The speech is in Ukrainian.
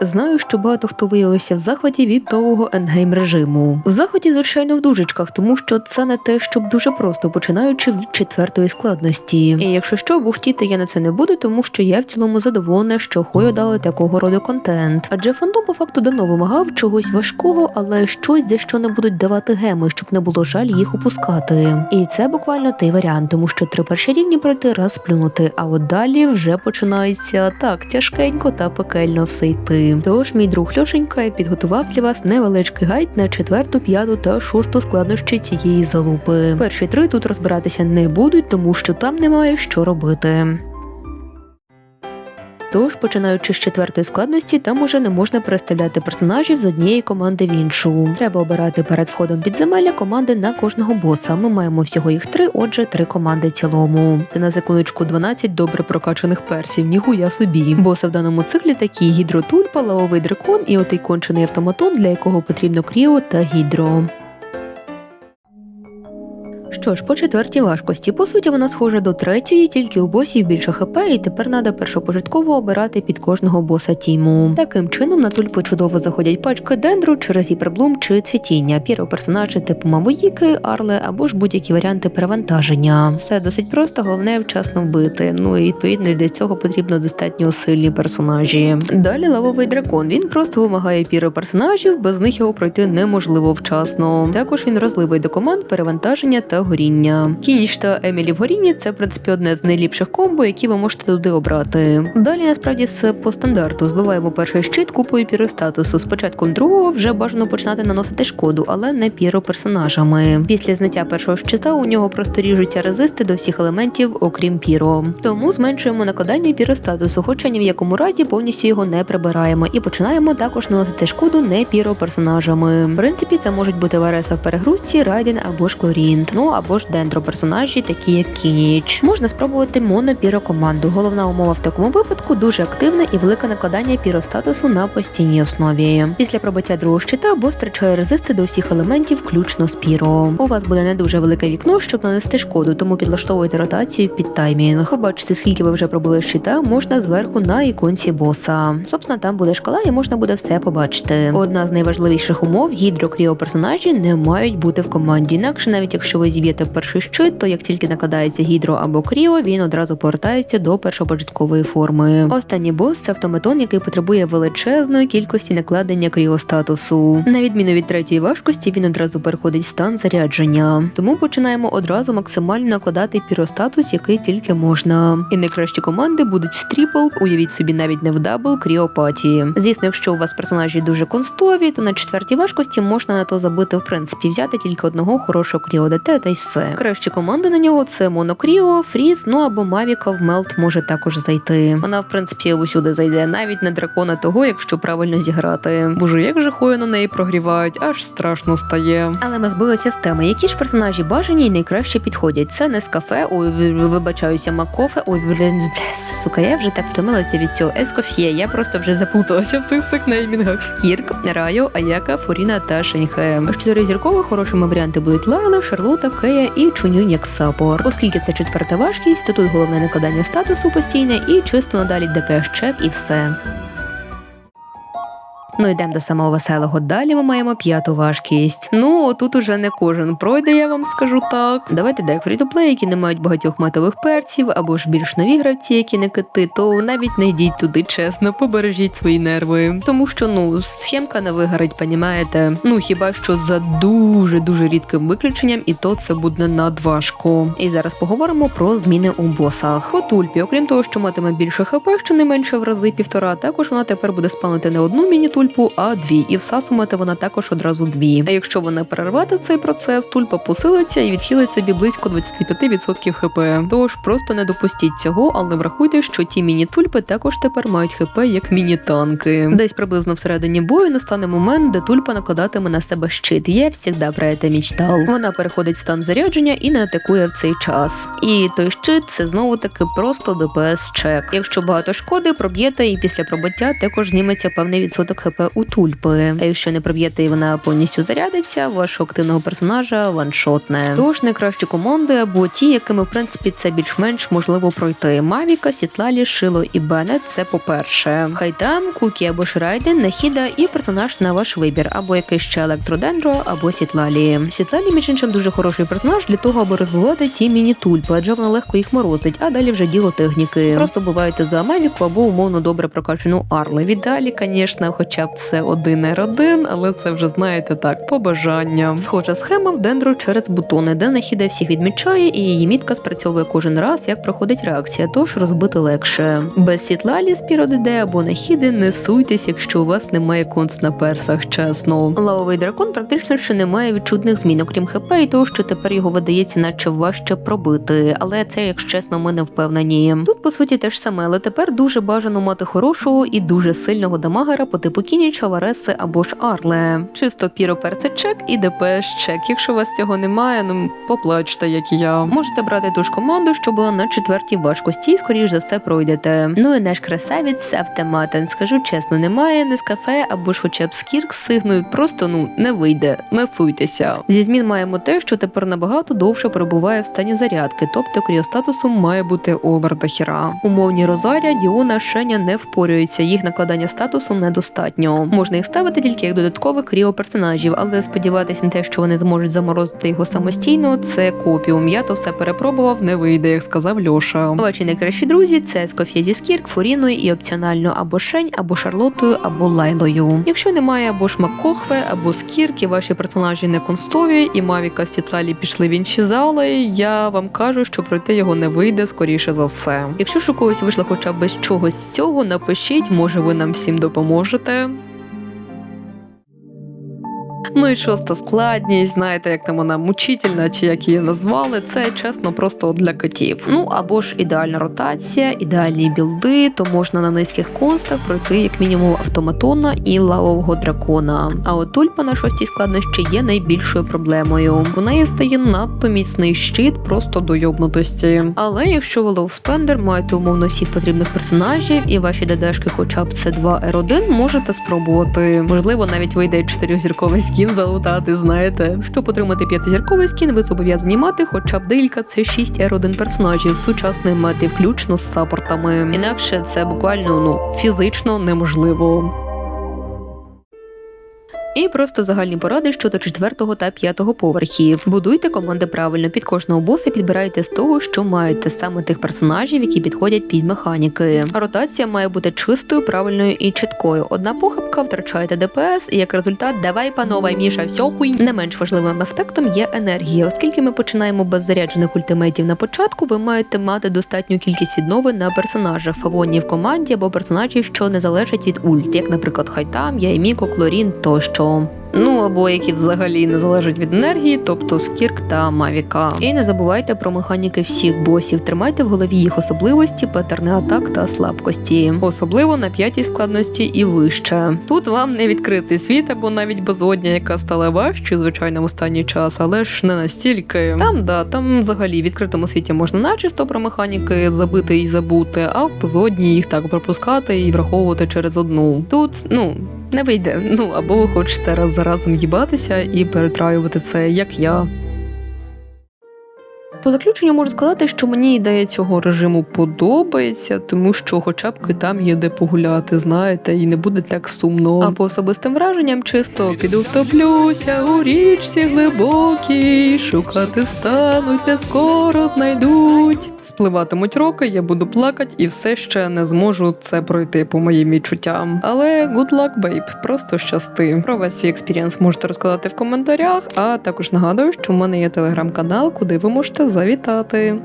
Знаю, що багато хто виявився в захваті від нового ендгейм режиму. В захваті, звичайно, в дужечках, тому що це не те, щоб дуже просто починаючи від четвертої складності. І якщо що, бухтіти я на це не буду, тому що я в цілому задоволена, що хою дали такого роду контент. Адже фандом по факту давно вимагав чогось важкого, але щось за що не будуть давати геми, щоб не було жаль їх упускати. І це буквально той варіант, тому що три перші рівні пройти раз плюнути, а от далі вже починається так тяжкенько та пекельно все йти. Тож мій друг Льошенька підготував для вас невеличкий гайд на четверту, п'яту та шосту складнощі цієї залупи. Перші три тут розбиратися не будуть, тому що там немає що робити. Тож, починаючи з четвертої складності, там уже не можна переставляти персонажів з однієї команди в іншу. Треба обирати перед входом підземелля команди на кожного боса. Ми маємо всього їх три, отже, три команди цілому. Це на секундочку 12 добре прокачаних персів, ніхуя собі. Боси в даному циклі такі гідротульпа, лавовий дракон і отий кончений автоматон, для якого потрібно кріо та гідро. Що ж, по четвертій важкості. По суті, вона схожа до третьої, тільки у босів більше хп, і тепер треба першопожитково обирати під кожного боса тіму. Таким чином на тульпи чудово заходять пачки дендру через гіперблум чи цвітіння, піро персонажі типу Мавоїки, Арли або ж будь-які варіанти перевантаження. Все досить просто, головне вчасно вбити. Ну і відповідно для цього потрібно достатньо сильні персонажі. Далі лавовий дракон. Він просто вимагає піро персонажів, без них його пройти неможливо вчасно. Також він розливий до команд, перевантаження та горіння. Кініч Емілі в горінні це в принципі одне з найліпших комбо, які ви можете туди обрати. Далі насправді все по стандарту. Збиваємо перший щит купою піростатусу. З початком другого вже бажано починати наносити шкоду, але не піро персонажами. Після зняття першого щита у нього просто ріжуться резисти до всіх елементів, окрім піро. Тому зменшуємо накладання піростатусу, хоча ні в якому разі повністю його не прибираємо, і починаємо також наносити шкоду не піро персонажами. В принципі, це можуть бути Вареса в перегрузці, Райден або ж Клорінт. Ну або ж дендро персонажі, такі як Кініч. Можна спробувати монопіро команду. Головна умова в такому випадку дуже активне і велике накладання піростатусу на постійній основі. Після пробиття другого щита бос втрачає резисти до всіх елементів, включно з піро. У вас буде не дуже велике вікно, щоб нанести шкоду, тому підлаштовуйте ротацію під таймінг. Побачите, скільки ви вже пробили щита, можна зверху на іконці боса. Собственно, там буде шкала, і можна буде все побачити. Одна з найважливіших умов гідрокріо персонажі не мають бути в команді. Інакше, навіть якщо ви зіб'єте перший щит, то як тільки накладається гідро або кріо, він одразу повертається до першопочаткової форми. Останній бос це автоматон, який потребує величезної кількості накладення кріостатусу. На відміну від третьої важкості, він одразу переходить в стан зарядження. Тому починаємо одразу максимально накладати піростатус, який тільки можна. І найкращі команди будуть в стріпл, уявіть собі навіть не в дабл кріопаті. Звісно, якщо у вас персонажі дуже констові, то на четвертій важкості можна на то забити в принципі, взяти тільки одного хорошого кріо ДТ та й все. Кращі команди на нього це Монокріо, Фріз, ну або Мавіка в Мелт може також зайти. Вона, в принципі, усюди зайде, навіть на дракона того, якщо правильно зіграти. Боже, як же хою на неї прогрівають, аж страшно стає. Але ми збилися з теми, які ж персонажі бажані і найкраще підходять. Це не з кафе, ой, вибачаюся, Макофе. Ой, блін, сука, я вже так втомилася від цього Ескофє. Я просто вже заплуталася в цих всіх неймінгах. Скірк, Райо, Аяка, Фуріна та Шеньхе. З чотиризіркових хорошими варіанти будуть Лайла, Шарлота, Кея і Чунюнь як саппорт. Оскільки це четверта важкість, то тут головне накладання статусу постійне і чисто надалі ДПС чек і все. Ну йдемо до самого веселого. Далі ми маємо п'яту важкість. Ну отут уже не кожен пройде, я вам скажу так. Давайте фрі-то-плей, які не мають багатьох матових перців, або ж більш нові гравці, які не кити, то навіть не йдіть туди, чесно, побережіть свої нерви. Тому що ну схемка не вигорить, понімаєте? Ну хіба що за дуже дуже рідким виключенням, і то це буде надважко. І зараз поговоримо про зміни у босах. По тульпі, окрім того, що матиме більше хп, що не менше в рази півтора, також вона тепер буде спавнити не одну міні-тульпу, а дві, і всасувати вона також одразу дві. А якщо вона перервати цей процес, тульпа посилиться і відхилить собі близько 25% хп. Тож просто не допустіть цього, але врахуйте, що ті міні-тульпи також тепер мають хп як міні-танки. Десь приблизно всередині бою настане момент, де тульпа накладатиме на себе щит. Я завжди про це мечтав. Вона переходить в стан зарядження і не атакує в цей час. І той щит це знову таки просто ДПС чек. Якщо багато шкоди, проб'єте, і після пробиття також зніметься певний відсоток хп У тульпи. А якщо не проб'єте і вона повністю зарядиться, вашого активного персонажа ваншотне. Тож найкращі команди або ті, якими в принципі це більш-менш можливо пройти. Мавіка, Сітлалі, Шило і Бенет це по-перше. Хай там, Кукі або Шрайден, Нахіда і персонаж на ваш вибір, або якийсь ще електродендро, або Сітлалі. Сітлалі, між іншим, дуже хороший персонаж для того, аби розвивати ті міні-тульпи, адже вона легко їх морозить, а далі вже діло техніки. Просто буваєте за Мавіку або умовно добре прокачану Арли. Віддалі, звісно, хоча це один R1, але це вже знаєте так, по бажанням. Схожа схема в дендро через бутони, де Нахіда всіх відмічає, і її мітка спрацьовує кожен раз, як проходить реакція, тож розбити легше. Без сітлалі з ДД або Нахіди не суйтесь, якщо у вас немає конц на персах, чесно. Лавовий дракон практично що не має відчутних змін, окрім ХП і того, що тепер його видається, наче важче пробити. Але це, якщо чесно, ми не впевнені. Тут по суті те ж саме, але тепер дуже бажано мати хорошого і дуже сильного дамагера по типу Кініча, Вареси або ж Арле. Чисто піро чек і ДПС чек. Якщо у вас цього немає, ну поплачте, як і я. Можете брати ту ж команду, що була на четвертій важкості, і скоріш за все пройдете. Ну і наш красавець автоматен. Скажу чесно, немає не з кафе або ж хоча б з кірк сигною. Просто ну не вийде. Насуйтеся. Зі змін маємо те, що тепер набагато довше перебуває в стані зарядки, тобто кріостатусом має бути овер до хіра. Умовні Розарія, Діона, Шеня не впорюються. Їх накладання статусу недостатньо. Можна їх ставити тільки як додаткових кріо персонажів, але сподіватися на те, що вони зможуть заморозити його самостійно, це копіум. Я то все перепробував, не вийде, як сказав Льоша. Ваші найкращі друзі це Скофія зі Скірк, Фуріною і опціонально або Шень, або Шарлотою, або Лайлою. Якщо немає або ж Маккохве, або Скірк, і ваші персонажі не констові, і Мавіка з пішли в інші зали, я вам кажу, що пройти його не вийде скоріше за все. Якщо ж у когось вийшло хоча б без чогось з цього, напишіть, може ви нам всім допоможете. Ну і шоста складність, знаєте, як там вона мучительна, чи як її назвали, це чесно просто для котів. Ну або ж ідеальна ротація, ідеальні білди, то можна на низьких констах пройти як мінімум автоматона і лавового дракона. А от тульпа на шостій складності є найбільшою проблемою. У неї стає надто міцний щит просто до йобнутості. Але якщо ви лоуспендер маєте умовно сіт потрібних персонажів і ваші ДДшки хоча б це 2 R1, можете спробувати. Можливо, навіть вийде чотирьохзірковий скін залутати, знаєте. Щоб отримати п'ятизірковий скін, ви зобов'язані мати хоча б делька це 6 R1 персонажів з сучасної мети, включно з саппортами. Інакше це буквально ну фізично неможливо. І просто загальні поради щодо четвертого та п'ятого поверхів. Будуйте команди правильно під кожного боса підбирайте з того, що маєте саме тих персонажів, які підходять під механіки. Ротація має бути чистою, правильною і чіткою. Одна похибка втрачаєте ДПС, і як результат, давай, панове, міша, все хуй. Не менш важливим аспектом є енергія. Оскільки ми починаємо без заряджених ультимейтів на початку, ви маєте мати достатню кількість віднови на персонажах, фавонів в команді або персонажів, що не залежать від ульт, як, наприклад, Хайтам, Яйміко, Клорін тощо. Ну або які взагалі не залежать від енергії, тобто Скірк та Мавіка. І не забувайте про механіки всіх босів. Тримайте в голові їх особливості, патерни атак та слабкості, особливо на п'ятій складності і вище. Тут вам не відкритий світ або навіть безодня, яка стала важчою, звичайно, в останній час, але ж не настільки. Там да, там взагалі в відкритому світі можна начисто про механіки забити і забути, а в безодні їх так пропускати і враховувати через одну. Тут ну. Не вийде. Ну або ви хочете раз за разом їбатися і перетраювати це, як я. По заключенню можу сказати, що мені ідея цього режиму подобається, тому що хоча б китам є де погуляти, знаєте, і не буде так сумно. А по особистим враженням чисто піду втоплюся у річці глибокій, шукати стануть, не скоро знайдуть. Спливатимуть роки, я буду плакати і все ще не зможу це пройти по моїм відчуттям. Але good luck, babe, просто щасти. Про весь свій експірієнс можете розказати в коментарях, а також нагадую, що в мене є телеграм-канал, куди ви можете завітати.